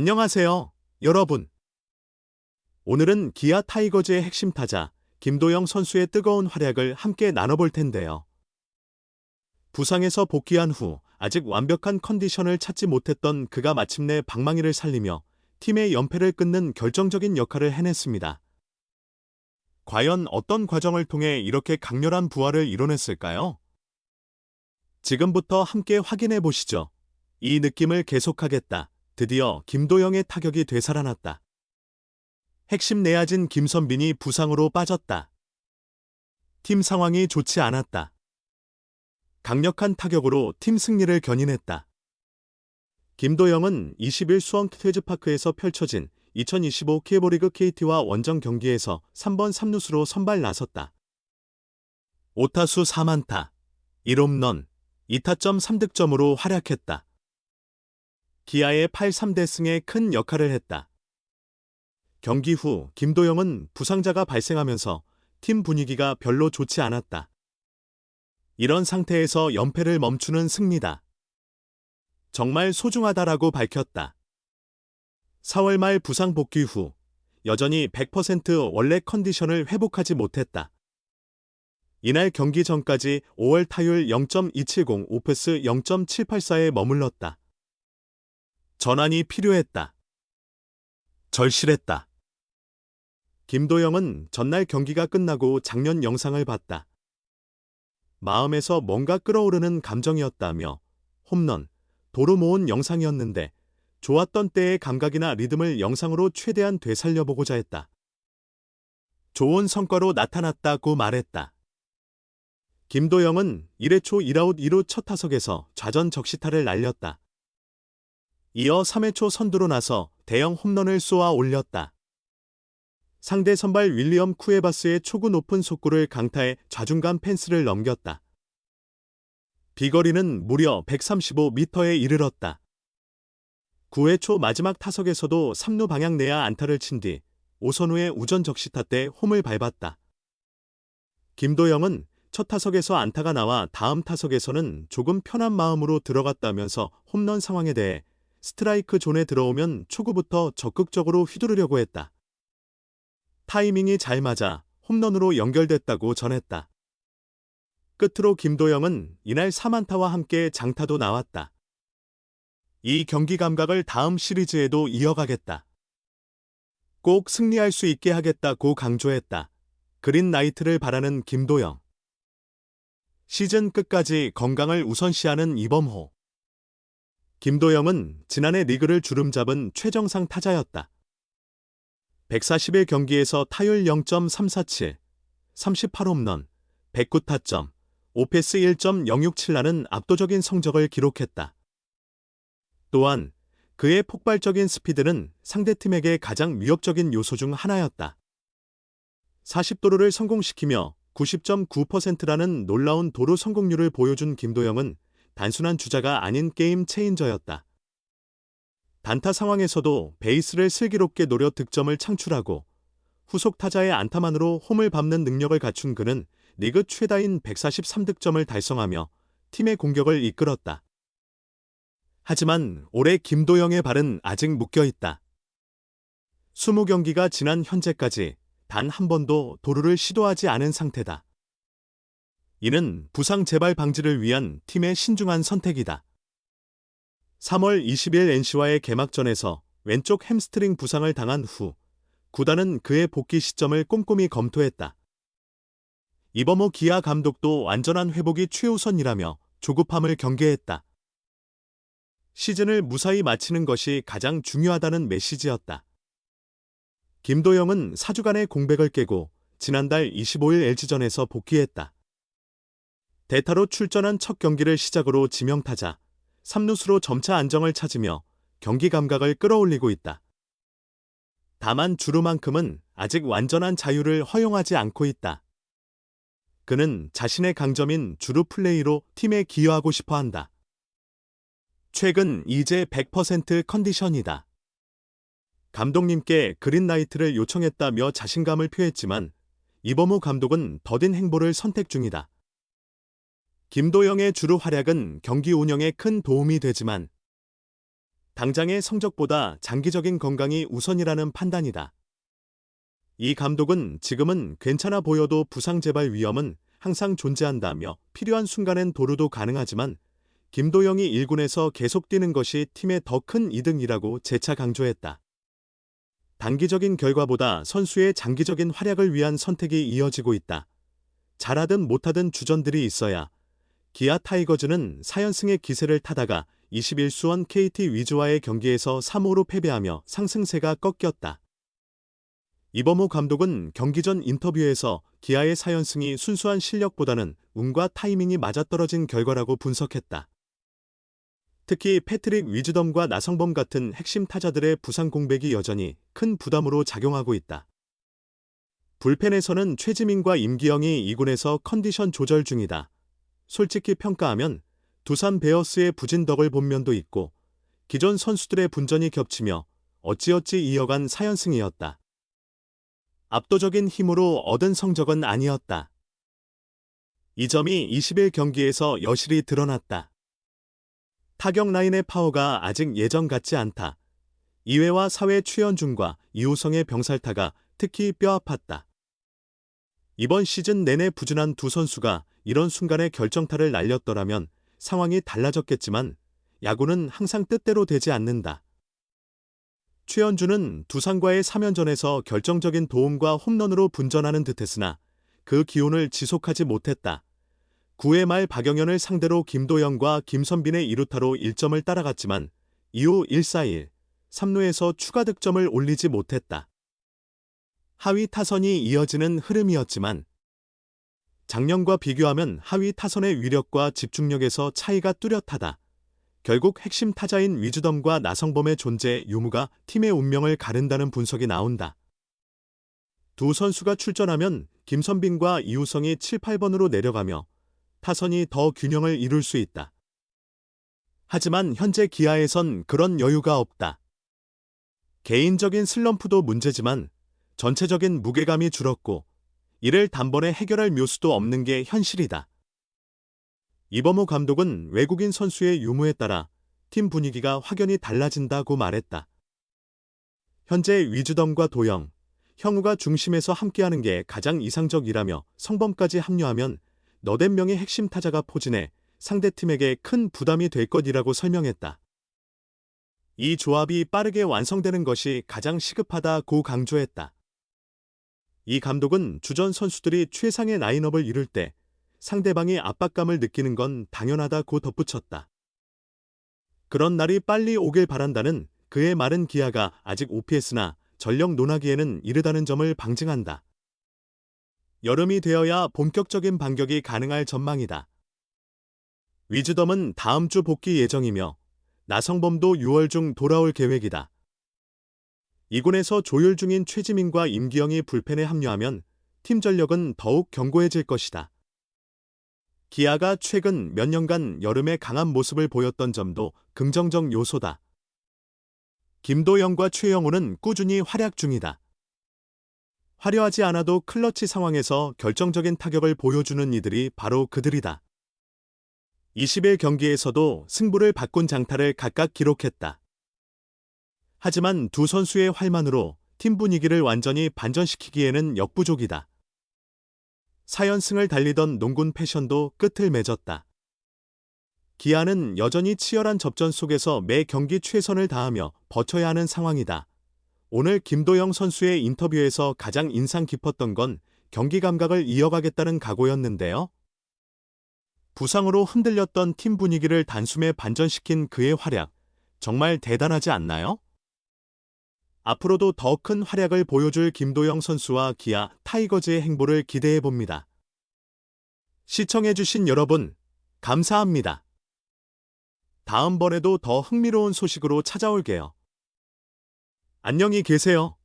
안녕하세요, 여러분. 오늘은 기아 타이거즈의 핵심 타자 김도영 선수의 뜨거운 활약을 함께 나눠볼 텐데요. 부상에서 복귀한 후 아직 완벽한 컨디션을 찾지 못했던 그가 마침내 방망이를 살리며 팀의 연패를 끊는 결정적인 역할을 해냈습니다. 과연 어떤 과정을 통해 이렇게 강렬한 부활을 이뤄냈을까요? 지금부터 함께 확인해 보시죠. 이 느낌을 계속하겠다. 드디어 김도영의 타격이 되살아났다. 핵심 내야진 김선빈이 부상으로 빠졌다. 팀 상황이 좋지 않았다. 강력한 타격으로 팀 승리를 견인했다. 김도영은 20일 수원 트웨즈파크에서 펼쳐진 2025 케이보리그 KT와 원정 경기에서 3번 3루수로 선발 나섰다. 5타수 4만타, 1홈런, 2타점 3득점으로 활약했다. 기아의 8-3대 승에 큰 역할을 했다. 경기 후 김도영은 부상자가 발생하면서 팀 분위기가 별로 좋지 않았다. 이런 상태에서 연패를 멈추는 승리다. 정말 소중하다라고 밝혔다. 4월 말 부상 복귀 후 여전히 100% 원래 컨디션을 회복하지 못했다. 이날 경기 전까지 5월 타율 0.270, 오페스 0.784에 머물렀다. 전환이 필요했다. 절실했다. 김도영은 전날 경기가 끝나고 작년 영상을 봤다. 마음에서 뭔가 끓어오르는 감정이었다며 홈런, 도로 모은 영상이었는데 좋았던 때의 감각이나 리듬을 영상으로 최대한 되살려보고자 했다. 좋은 성과로 나타났다고 말했다. 김도영은 1회 초 1아웃 2루 첫 타석에서 좌전 적시타를 날렸다. 이어 3회 초 선두로 나서 대형 홈런을 쏘아 올렸다. 상대 선발 윌리엄 쿠에바스의 초구 높은 속구를 강타해 좌중간 펜스를 넘겼다. 비거리는 무려 135m에 이르렀다. 9회 초 마지막 타석에서도 3루 방향 내야 안타를 친 뒤 오선우의 우전 적시타 때 홈을 밟았다. 김도영은 첫 타석에서 안타가 나와 다음 타석에서는 조금 편한 마음으로 들어갔다면서 홈런 상황에 대해 스트라이크 존에 들어오면 초구부터 적극적으로 휘두르려고 했다. 타이밍이 잘 맞아 홈런으로 연결됐다고 전했다. 끝으로 김도영은 이날 3안타와 함께 장타도 나왔다. 이 경기 감각을 다음 시리즈에도 이어가겠다. 꼭 승리할 수 있게 하겠다고 강조했다. 그린 나이트를 바라는 김도영. 시즌 끝까지 건강을 우선시하는 이범호. 김도영은 지난해 리그를 주름잡은 최정상 타자였다. 140일 경기에서 타율 0.347, 38홈런, 109타점, 오페스 1.067라는 압도적인 성적을 기록했다. 또한 그의 폭발적인 스피드는 상대팀에게 가장 위협적인 요소 중 하나였다. 40도루를 성공시키며 90.9%라는 놀라운 도루 성공률을 보여준 김도영은 단순한 주자가 아닌 게임 체인저였다. 단타 상황에서도 베이스를 슬기롭게 노려 득점을 창출하고 후속 타자의 안타만으로 홈을 밟는 능력을 갖춘 그는 리그 최다인 143득점을 달성하며 팀의 공격을 이끌었다. 하지만 올해 김도영의 발은 아직 묶여 있다. 20경기가 지난 현재까지 단 한 번도 도루를 시도하지 않은 상태다. 이는 부상 재발 방지를 위한 팀의 신중한 선택이다. 3월 20일 NC와의 개막전에서 왼쪽 햄스트링 부상을 당한 후 구단은 그의 복귀 시점을 꼼꼼히 검토했다. 이범호 기아 감독도 완전한 회복이 최우선이라며 조급함을 경계했다. 시즌을 무사히 마치는 것이 가장 중요하다는 메시지였다. 김도영은 4주간의 공백을 깨고 지난달 25일 LG전에서 복귀했다. 대타로 출전한 첫 경기를 시작으로 지명타자, 3루수로 점차 안정을 찾으며 경기 감각을 끌어올리고 있다. 다만 주루만큼은 아직 완전한 자유를 허용하지 않고 있다. 그는 자신의 강점인 주루 플레이로 팀에 기여하고 싶어 한다. 최근 이제 100% 컨디션이다. 감독님께 그린라이트를 요청했다며 자신감을 표했지만 이범우 감독은 더딘 행보를 선택 중이다. 김도영의 주루 활약은 경기 운영에 큰 도움이 되지만 당장의 성적보다 장기적인 건강이 우선이라는 판단이다. 이 감독은 지금은 괜찮아 보여도 부상 재발 위험은 항상 존재한다며 필요한 순간엔 도루도 가능하지만 김도영이 1군에서 계속 뛰는 것이 팀의 더 큰 이득이라고 재차 강조했다. 단기적인 결과보다 선수의 장기적인 활약을 위한 선택이 이어지고 있다. 잘하든 못하든 주전들이 있어야 기아 타이거즈는 4연승의 기세를 타다가 21수원 KT 위즈와의 경기에서 3호로 패배하며 상승세가 꺾였다. 이범호 감독은 경기 전 인터뷰에서 기아의 4연승이 순수한 실력보다는 운과 타이밍이 맞아떨어진 결과라고 분석했다. 특히 패트릭 위즈덤과 나성범 같은 핵심 타자들의 부상 공백이 여전히 큰 부담으로 작용하고 있다. 불펜에서는 최지민과 임기영이 2군에서 컨디션 조절 중이다. 솔직히 평가하면 두산 베어스의 부진덕을 본 면도 있고 기존 선수들의 분전이 겹치며 어찌어찌 이어간 4연승이었다. 압도적인 힘으로 얻은 성적은 아니었다. 이 점이 21경기에서 여실히 드러났다. 타격 라인의 파워가 아직 예전 같지 않다. 이회와 사회 최현중과 이호성의 병살타가 특히 뼈아팠다. 이번 시즌 내내 부진한 두 선수가 이런 순간에 결정타를 날렸더라면 상황이 달라졌겠지만 야구는 항상 뜻대로 되지 않는다. 최현주는 두산과의 3연전에서 결정적인 도움과 홈런으로 분전하는 듯했으나 그 기운을 지속하지 못했다. 9회 말 박영현을 상대로 김도영과 김선빈의 2루타로 1점을 따라갔지만 이후 1-4-1, 3루에서 추가 득점을 올리지 못했다. 하위 타선이 이어지는 흐름이었지만 작년과 비교하면 하위 타선의 위력과 집중력에서 차이가 뚜렷하다. 결국 핵심 타자인 위주덤과 나성범의 존재 유무가 팀의 운명을 가른다는 분석이 나온다. 두 선수가 출전하면 김선빈과 이우성이 7, 8번으로 내려가며 타선이 더 균형을 이룰 수 있다. 하지만 현재 기아에선 그런 여유가 없다. 개인적인 슬럼프도 문제지만 전체적인 무게감이 줄었고 이를 단번에 해결할 묘수도 없는 게 현실이다. 이범호 감독은 외국인 선수의 유무에 따라 팀 분위기가 확연히 달라진다고 말했다. 현재 위주덤과 도영, 형우가 중심에서 함께하는 게 가장 이상적이라며 성범까지 합류하면 너댓 명의 핵심 타자가 포진해 상대팀에게 큰 부담이 될 것이라고 설명했다. 이 조합이 빠르게 완성되는 것이 가장 시급하다고 강조했다. 이 감독은 주전 선수들이 최상의 라인업을 이룰 때 상대방이 압박감을 느끼는 건 당연하다고 덧붙였다. 그런 날이 빨리 오길 바란다는 그의 말은 기아가 아직 OPS나 전력 논하기에는 이르다는 점을 방증한다. 여름이 되어야 본격적인 반격이 가능할 전망이다. 위즈덤은 다음 주 복귀 예정이며 나성범도 6월 중 돌아올 계획이다. 이군에서 조율 중인 최지민과 임기영이 불펜에 합류하면 팀 전력은 더욱 견고해질 것이다. 기아가 최근 몇 년간 여름에 강한 모습을 보였던 점도 긍정적 요소다. 김도영과 최영우는 꾸준히 활약 중이다. 화려하지 않아도 클러치 상황에서 결정적인 타격을 보여주는 이들이 바로 그들이다. 20일 경기에서도 승부를 바꾼 장타를 각각 기록했다. 하지만 두 선수의 활만으로 팀 분위기를 완전히 반전시키기에는 역부족이다. 4연승을 달리던 농군 패션도 끝을 맺었다. 기아는 여전히 치열한 접전 속에서 매 경기 최선을 다하며 버텨야 하는 상황이다. 오늘 김도영 선수의 인터뷰에서 가장 인상 깊었던 건 경기 감각을 이어가겠다는 각오였는데요. 부상으로 흔들렸던 팀 분위기를 단숨에 반전시킨 그의 활약, 정말 대단하지 않나요? 앞으로도 더 큰 활약을 보여줄 김도영 선수와 기아 타이거즈의 행보를 기대해 봅니다. 시청해주신 여러분, 감사합니다. 다음번에도 더 흥미로운 소식으로 찾아올게요. 안녕히 계세요.